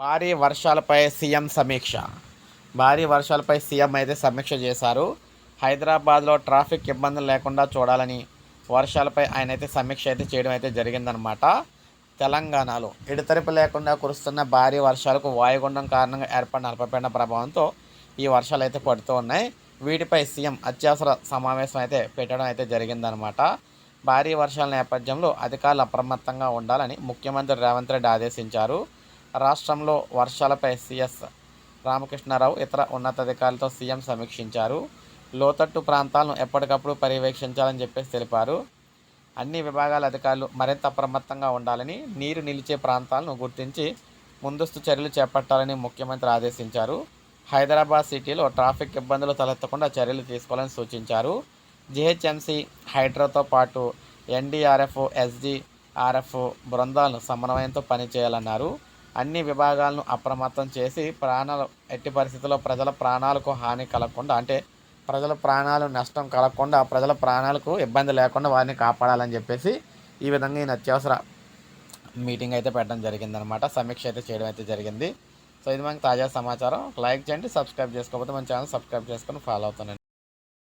భారీ వర్షాలపై సీఎం సమీక్ష. భారీ వర్షాలపై సీఎం అయితే సమీక్ష చేశారు. హైదరాబాద్లో ట్రాఫిక్ ఇబ్బందులు లేకుండా చూడాలని వర్షాలపై ఆయన అయితే సమీక్ష అయితే చేయడం అయితే జరిగిందనమాట తెలంగాణలో ఎడతెరిపి లేకుండా కురుస్తున్న భారీ వర్షాలకు వాయుగుండం కారణంగా ఏర్పడిన అల్పపీడన ప్రభావంతో ఈ వర్షాలు అయితే పడుతూ ఉన్నాయి. వీటిపై సీఎం అత్యవసర సమావేశం అయితే పెట్టడం అయితే జరిగిందనమాట భారీ వర్షాల నేపథ్యంలో అధికారులు అప్రమత్తంగా ఉండాలని ముఖ్యమంత్రి రేవంత్ రెడ్డి ఆదేశించారు. రాష్ట్రంలో వర్షాలపై సీఎస్ రామకృష్ణారావు ఇతర ఉన్నతాధికారులతో సీఎం సమీక్షించారు. లోతట్టు ప్రాంతాలను ఎప్పటికప్పుడు పర్యవేక్షించాలని చెప్పేసి తెలిపారు. అన్ని విభాగాల అధికారులు మరింత అప్రమత్తంగా ఉండాలని నీరు నిలిచే ప్రాంతాలను గుర్తించి ముందస్తు చర్యలు చేపట్టాలని ముఖ్యమంత్రి ఆదేశించారు. హైదరాబాద్ సిటీలో ట్రాఫిక్ ఇబ్బందులు తలెత్తకుండా చర్యలు తీసుకోవాలని సూచించారు. జిహెచ్ఎంసి హైడ్రోతో పాటు ఎన్డీఆర్ఎఫ్ ఎస్జీఆర్ఎఫ్ బృందాలను సమన్వయంతో పనిచేయాలన్నారు. అన్ని విభాగాలను అప్రమత్తం చేసి ప్రాణాలు ఎట్టి పరిస్థితుల్లో ప్రజల ప్రాణాలకు హాని కలగకుండా అంటే ప్రజల ప్రాణాలు నష్టం కలగకుండా ప్రజల ప్రాణాలకు ఇబ్బంది లేకుండా వారిని కాపాడాలని చెప్పేసి ఈ విధంగా ఈయన అత్యవసర మీటింగ్ అయితే పెట్టడం జరిగిందనమాట. సమీక్ష అయితే చేయడం అయితే జరిగింది. సో ఇది మనకి తాజా సమాచారం. లైక్ చేయండి సబ్స్క్రైబ్ చేసుకోకపోతే మన ఛానల్ సబ్స్క్రైబ్ చేసుకొని ఫాలో అవుతానండి.